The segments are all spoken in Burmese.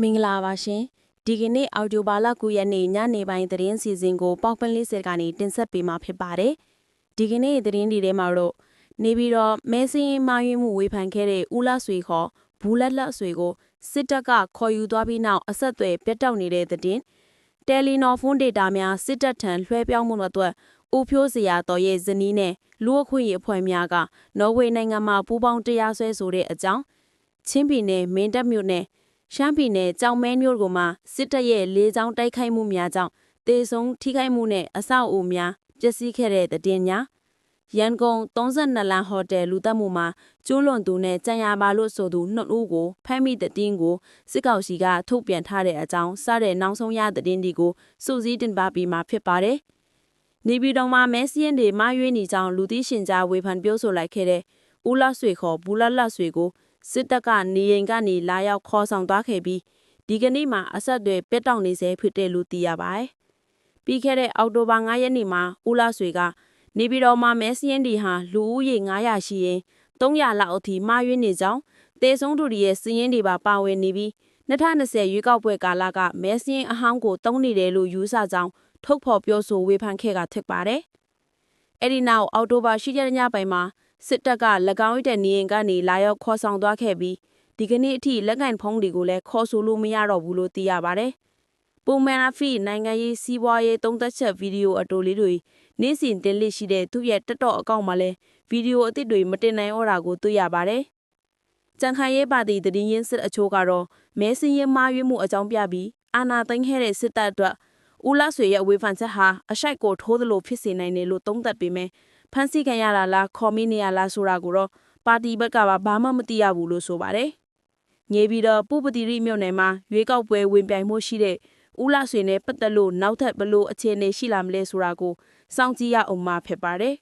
မင်္ဂလာပါရှင်ဒီကနေ့အော်တိုဘာလ9ရက်နေ့ညနေပိုင်းသတင်းစီစဉ်ကိုပေါက်ပန်းလေးစက်ကနေတင်ဆက်ပေးမှာဖြစ်ပါတယ်ဒီကနေ့သတင်းဒီထဲမှာတော့နေပြီးတော့မဲစင်းမာယွင်းမှုဝေဖန်ခဲ့တဲ့ဦးလဆွေခေါ်ဘူးလက်လက်ဆွေကိုစစ်တပ်ကခေါ်ယူသွားပြီးနောက်အဆက်အသွယ်ပြတ်တောက်နေတဲ့သတင်းတယ်လီနော်ဖုန်းဒေတာများစစ်တပ်ထံလွှဲပြောင်းမှုအတွက်ဦးဖြိုးစရာတော်ရဲ့ဇနီးနဲ့လူအခွင့်အရေးအဖွဲ့များကနော်ဝေနိုင်ငံမှာပူးပေါင်းတရားစွဲဆိုတဲ့အကြောင်းချင်းပြည်နယ်မင်းတပ်မြို့နယ် ရှမ်းပြည်နယ်ကြောင်မဲမြို့ကိုမှစစ်တပ်ရဲ့လေးချောင်းတိုက်ခိုက်မှုများကြောင့်တေဆုံးထိခိုက်မှုနဲ့အဆောက်အဦများပျက်စီးခဲ့တဲ့တဲ့တင်ညာရန်ကုန်32လမ်းဟိုတယ်လူသက်မှုမှာကျူးလွန်သူနဲ့ကြံရပါလို့ဆိုသူနှစ်ဦးကိုဖမ်းမိတဲ့တင်းကိုစစ်ကောင်စီကထုတ်ပြန်ထားတဲ့အကြောင်းစတဲ့နောက်ဆုံးရတဲ့တင်းဒီကိုစုစည်းတင်ပြပြီးမှဖြစ်ပါတယ်။နေပြည်တော်မှာမဲဆီယန်တွေမရွေးနေကြောင်းလူသိရှင်ကြားဝေဖန်ပြောဆိုလိုက်ခဲ့တဲ့ဦးလဆွေခေါ်ဘူးလလဆွေကို စစ်တပ်ကနေရင်ကနေလာရောက်ခေါ်ဆောင်သွားခဲ့ပြီးဒီကနေ့မှာအဆက်အသွယ်ပြတ်တောက်နေစေဖြစ်တယ်လို့သိရပါတယ်။ပြီးခဲ့တဲ့အောက်တိုဘာ9ရက်နေ့မှာဦးလာဆွေကနေပြည်တော်မှာမဲစင်းဒီဟာလူဦးရေ900ရှိရင်300လောက်အထိမှားယွင်းနေကြောင်းတေဆုံးသူတွေရဲ့စည်ရင်းတွေပါပါဝင်နေပြီး2020ရွေးကောက်ပွဲကာလကမဲစင်းအဟောင်းကိုတုံးနေတယ်လို့ယူဆကြောင်းထုတ်ဖော်ပြောဆိုဝေဖန်ခဲ့တာထက်ပါတယ်။အဲ့ဒီနောက်အောက်တိုဘာ10ရက်ညပိုင်းမှာ စစ်တပ်က၎င်းရဲ့နေအိမ်ကနေလာရောက်ခေါ်ဆောင်သွားခဲ့ပြီးဒီကနေ့အထိလက်ကင်ဖုံးတွေကိုလည်းခေါ်ဆိုလို့မရတော့ဘူးလို့သိရပါတယ်။ပုံမှန်အဖိနိုင်ငံရေးစီးပွားရေးသုံးသက်ချက်ဗီဒီယိုအတိုလေးတွေနေ့စဉ်တင်လိရှိတဲ့သူ့ရဲ့တက်တော့အကောင့်မှာလည်းဗီဒီယိုအသစ်တွေမတင်နိုင်တော့တာကိုတွေ့ရပါတယ်။ကြံခိုင်ရေးပါတီတည်င်းစစ်အချို့ကတော့မဲစင်းရင်မာရွေးမှုအကြောင်းပြပြီးအာနာသိမ်းခဲ့တဲ့စစ်တပ်အတွက်ဦးလဆွေရဲ့ဝေဖန်ချက်ဟာအရှိုက်ကိုထိုးသလိုဖြစ်စေနိုင်တယ်လို့သုံးသပ်ပေမဲ့ ဖမ်းဆီးခံရတာလားခေါ်မိနေရလားဆိုတာကိုတော့ပါတီဘက်ကဘာမှမသိရဘူးလို့ဆိုပါတယ်။ငေပြီးတော့ပုပတိရိမြို့နယ်မှာရွေးကောက်ပွဲဝင်ပြိုင်မှုရှိတဲ့ဦးလဆွေနဲ့ပတ်သက်လို့နောက်ထပ်ဘလို့အခြေအနေရှိလာမလဲဆိုတာကိုစောင့်ကြည့်ရအောင်မှာဖြစ်ပါတယ်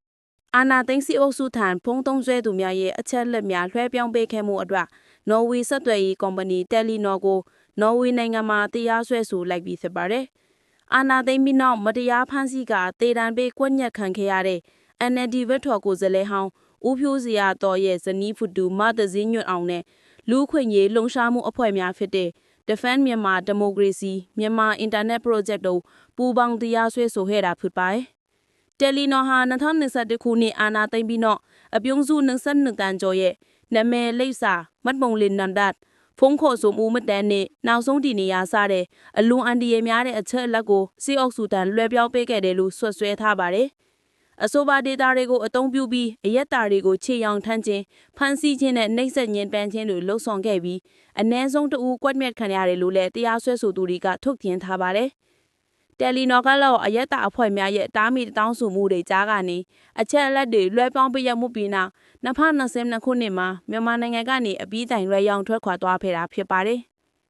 ။အာနာသိန်းစီအုပ်စုထံဖုံးသုံးဆွဲသူများရဲ့အချက်လက်များလွှဲပြောင်းပေးခဲ့မှုအတွက်နော်ဝေဆက်သွယ်ရေးကုမ္ပဏီတယ်လီနော်ကိုနော်ဝေနိုင်ငံမှာတရားစွဲဆိုလိုက်ပြီးဖြစ်ပါတယ်။ အာနာသိမ့်ပြီးနောက်မတရားဖမ်းဆီးကတေတံပေးကွက်ညက်ခံခဲ့ရတဲ့ NLD ဝက်ထော်ကိုဇလဲဟောင်းဦးဖြိုးစရာတော်ရဲ့ဇနီးဖူတူမတစင်းညွတ်အောင်နဲ့လူခွင့်ရေးလုံရှားမှုအဖွဲ့များဖြစ်တဲ့ Defend Myanmar Democracy မြန်မာ Internet Project တို့ပူးပေါင်းတရားစွဲဆိုခဲ့တာဖြစ်ပါတယ်။တယ်လီနော်ဟာ2021ခုနှစ်အာနာသိမ့်ပြီးနောက်အပြုံးစု22တန်ကျော်ရဲ့နာမည်လိပ်စာမတ်မုံလင်နန္ဒတ် ဖုံးခေါ်ဆိုမှုမတန်နဲ့နောက်ဆုံးဒီနေရာစတဲ့အလွန်အန်ဒီရများတဲ့အချက်အလက်ကိုစီအောက်ဆူတန်လွှဲပြောင်းပေးခဲ့တယ်လို့ဆွဆွဲထားပါတယ်။အဆိုပါဒေတာတွေကိုအသုံးပြုပြီးအရက်တာတွေကိုခြေရောင်ထမ်းခြင်းဖန်ဆီးခြင်းနဲ့နှိပ်စက်ညင်ပန်းခြင်းတွေလှုံ့ဆော်ခဲ့ပြီးအ ਨੇ ဆုံးတဦးကွက်မြက်ခံရတယ်လို့လည်းတရားစွဲဆိုသူတွေကထုတ်ပြန်ထားပါတယ်။ တယ်လီနော်ကလောအရက်တာအဖွဲ့များရဲ့တားမီတောင်းဆိုမှုတွေကြားကနေအချက်အလက်တွေလွှဲပေါင်းပေးရမှုပြီးနောက်2022ခုနှစ်မှာမြန်မာနိုင်ငံကနေအပြီးတိုင်လွှဲရောင်းထွက်ခွာသွားခဲ့တာဖြစ်ပါတယ်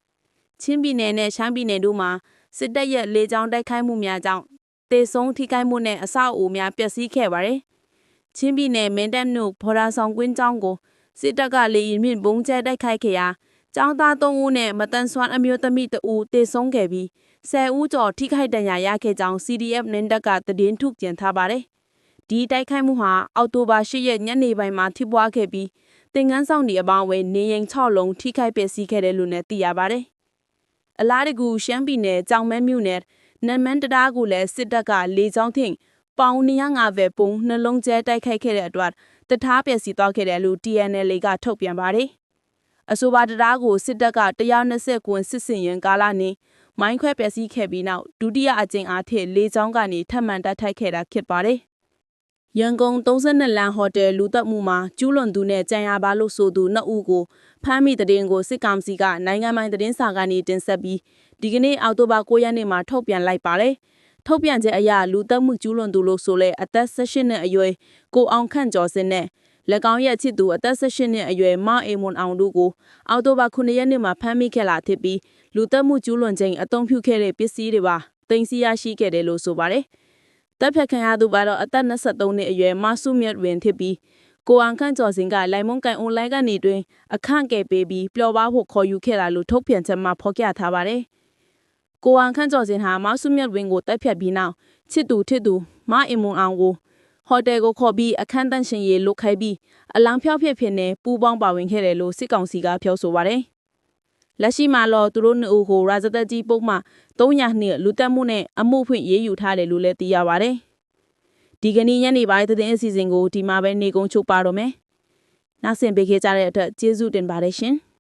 ။ချင်းပြည်နယ်နဲ့ရှမ်းပြည်နယ်တို့မှာစစ်တပ်ရဲ့လေကြောင်းတိုက်ခိုက်မှုများကြောင့်တေဆုံးထိခိုက်မှုနဲ့အဆောက်အဦများပျက်စီးခဲ့ပါတယ်။ချင်းပြည်နယ်မင်းတပ်မြို့ဖော်ရာဆောင်ကွင်းကျောင်းကိုစစ်တပ်ကလေရင်မြင့်ပုံကျဲတိုက်ခိုက်ခဲ့ရာကျောင်းသား3ဦးနဲ့မတန်ဆွမ်းအမျိုးသမီး2ဦးတေဆုံးခဲ့ပြီး 10ဦးကျော်ထိခိုက်ဒဏ်ရာရခဲ့ကြောင်း CDF နင်းတက်ကသတင်းထုတ်ပြန်ထားပါတယ်။ဒီတိုက်ခိုက်မှုဟာအောက်တိုဘာ10ရက်ညနေပိုင်းမှာထိပွားခဲ့ပြီးသင်္ကန်းဆောင်ဒီအပေါင်းဝဲနေရင်6လုံးထိခိုက်ပျက်စီးခဲ့တယ်လို့လည်းသိရပါတယ်။အလားတကူရှမ်းပြည်နယ်ကြောင်မဲမြို့နယ်နမ်မန်တရာကိုလည်းစစ်တပ်ကလေကြောင်းထင်ပေါင်205ပဲပုံနှလုံးကျဲတိုက်ခိုက်ခဲ့တဲ့အတွက်တထားပျက်စီးသွားခဲ့တယ်လို့ TNL ကထုတ်ပြန်ပါတယ်။အဆိုပါတရားကိုစစ်တပ်က120ကွန်စစ်စင်ရင်ကာလနေ မိုင်းခွဲပျက်စီးခဲ့ပြီးနောက်ဒုတိယအကြိမ်အားဖြင့်လေကြောင်းကနေထပ်မံတိုက်ထိုက်ခဲ့တာဖြစ်ပါတယ်။ရန်ကုန်32လမ်းဟိုတယ်လူသက်မှုမှာကျူးလွန်သူနဲ့ကြံရပါလို့ဆိုသူနှစ်ဦးကိုဖမ်းမိတဲ့တင်ကိုစစ်ကောင်စီကနိုင်ငံပိုင်သတင်းစာကနေတင်ဆက်ပြီးဒီကနေ့အောက်တိုဘာ9ရက်နေ့မှာထုတ်ပြန်လိုက်ပါတယ်။ထုတ်ပြန်ချက်အရလူသက်မှုကျူးလွန်သူလို့ဆိုလဲအသက်18နှစ်အရွယ်ကိုအောင်ခန့်ကျော်စင်းနဲ့၎ င်းရဲ့ချစ်သူအသက်18နှစ်အရွယ်မအေမွန်အောင်တို့ကိုအောက်တိုဘာ9ရက်နေ့မှာဖမ်းမိခဲ့လာဖြစ်ပြီးလူသက်မှုကျူးလွန်ခြင်းအသုံးပြုခဲ့တဲ့ပစ္စည်းတွေပါတင်စီရရှိခဲ့တယ်လို့ဆိုပါတယ်။တပ်ဖြတ်ခံရသူကတော့အသက်23နှစ်အရွယ်မဆုမြတ်ဝင်ဖြစ်ပြီးကိုအောင်ခန့်ကျော်စင်ကလိုင်မုန်ကန်အွန်လိုင်းကနေတွင်အခန့်ကယ်ပေးပြီးပျော်ပါဖို့ခေါ်ယူခဲ့တာလို့ထုတ်ပြန်ချက်မှာဖော်ပြထားပါတယ်။ကိုအောင်ခန့်ကျော်စင်ဟာမဆုမြတ်ဝင်ကိုတပ်ဖြတ်ပြီးနောက်ချစ်သူထစ်သူမအင်မွန်အောင်ကို ဟိုတယ်ကိုခေါ်ပြီးအခန်းတန့်ရှင်ရေးလုတ်ခိုင်းပြီးအလောင်းဖြောက်ဖြစ်ဖြစ်နဲ့ပူးပေါင်းပါဝင်ခဲ့တယ်လို့စစ်ကောင်စီကပြောဆိုပါတယ်။လက်ရှိမှာတော့သူတို့နှစ်ဦးကိုရာဇသက်ကြီးပုံမှ300နှစ်လူတက်မှုနဲ့အမှုဖွင့်ရေးယူထားတယ်လို့လည်းသိရပါဗျ။ဒီကနေ့ညနေပိုင်းသတင်းအစီအစဉ်ကိုဒီမှာပဲနေကုန်းချုပ်ပါတော့မယ်။နောက်ဆင်ပေးခဲ့ကြတဲ့အတွက်ကျေးဇူးတင်ပါတယ်ရှင်။